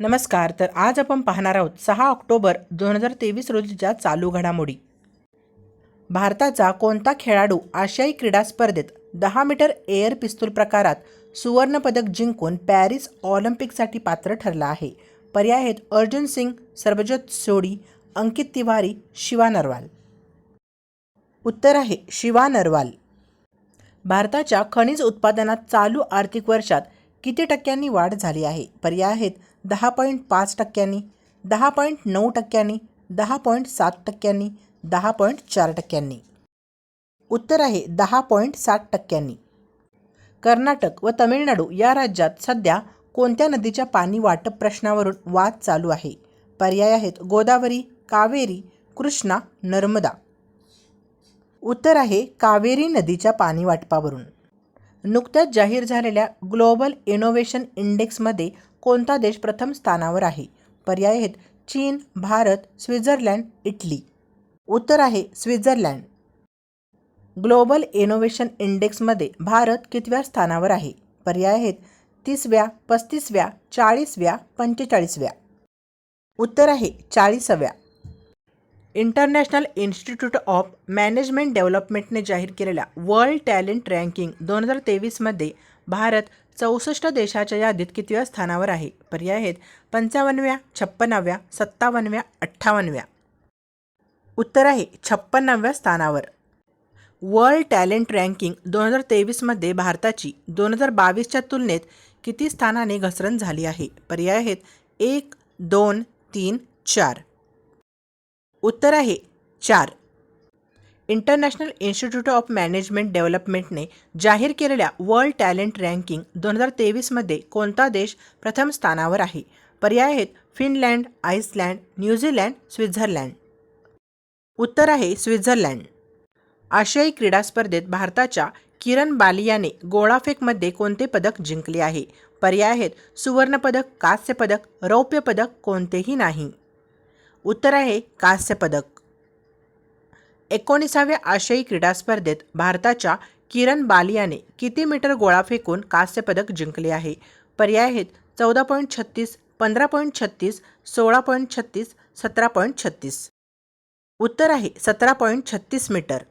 नमस्कार तर आज आपण पाहणार आहोत सहा ऑक्टोबर दोन हजार तेवीस रोजीच्या चालू घडामोडी. भारताचा कोणता खेळाडू आशियाई क्रीडा स्पर्धेत दहा मीटर एअर पिस्तूल प्रकारात सुवर्णपदक जिंकून पॅरिस ऑलिम्पिकसाठी पात्र ठरला आहे? पर्याय आहेत अर्जुन सिंग सरबजोत सोडी अंकित तिवारी शिवा नरवाल. उत्तर आहे शिवा नरवाल. भारताच्या खनिज उत्पादनात चालू आर्थिक वर्षात किती टक्क्यांनी वाढ झाली आहे? पर्याय आहेत दहा पॉईंट पाच टक्क्यांनी दहा पॉईंट नऊ टक्क्यांनी दहा पॉईंट सात टक्क्यांनी दहा पॉईंट चार टक्क्यांनी. उत्तर आहे दहा पॉईंट सात टक्क्यांनी. कर्नाटक व तमिळनाडू या राज्यात सध्या कोणत्या नदीच्या पाणी वाटप प्रश्नावरून वाद चालू आहे? पर्याय आहेत गोदावरी कावेरी कृष्णा नर्मदा. उत्तर आहे कावेरी नदीच्या पाणी वाटपावरून. नुकत्याच जाहीर झालेल्या ग्लोबल इनोव्हेशन इंडेक्समध्ये कोणता देश प्रथम स्थानावर आहे? पर्याय आहेत चीन भारत स्वित्झर्लंड इटली. उत्तर आहे स्वित्झर्लंड. ग्लोबल इनोव्हेशन इंडेक्समध्ये भारत कितव्या स्थानावर आहे? पर्याय आहेत तीसव्या पस्तीसव्या चाळीसव्या पंचेचाळीसव्या. उत्तर आहे चाळीसाव्या. इंटरनॅशनल इन्स्टिट्यूट ऑफ मॅनेजमेंट डेव्हलपमेंटने जाहीर केलेल्या वर्ल्ड टॅलेंट रँकिंग दोन हजार तेवीसमध्ये भारत चौसष्ट देशाच्या यादीत कितव्या स्थानावर आहे? पर्याय आहेत पंचावन्नव्या छप्पनाव्या सत्तावन्नव्या अठ्ठावन्नव्या. उत्तर आहे छप्पन्नाव्या स्थानावर. वर्ल्ड टॅलेंट रँकिंग दोन हजार तेवीसमध्ये भारताची दोन हजार बावीसच्या तुलनेत किती स्थानाने घसरण झाली आहे? पर्याय आहेत एक दोन तीन चार. उत्तर आहे चार. इंटरनॅशनल इन्स्टिट्यूट ऑफ मॅनेजमेंट डेव्हलपमेंटने जाहीर केलेल्या वर्ल्ड टॅलेंट रँकिंग दोन हजार तेवीसमध्ये कोणता देश प्रथम स्थानावर आहे? पर्याय आहेत फिनलँड आईसलँड न्यूझीलँड स्वित्झर्लँड. उत्तर आहे स्वित्झर्लँड. आशियाई क्रीडा स्पर्धेत भारताच्या किरण बालियाने गोळाफेकमध्ये कोणते पदक जिंकले आहे? पर्याय आहेत सुवर्णपदक कांस्यपदक रौप्य पदक कोणतेही नाही. उत्तर आहे कांस्यपदक एकोणीसाव्या आशियाई क्रीडा स्पर्धेत भारताच्या किरण बालियाने किती मीटर गोळा फेकून कांस्यपदक जिंकले आहे? पर्याय आहेत चौदा पॉईंट छत्तीस पंधरा पॉईंट छत्तीस सोळा पॉईंट छत्तीस सतरा पॉईंट छत्तीस. उत्तर आहे सतरा पॉईंट छत्तीस मीटर.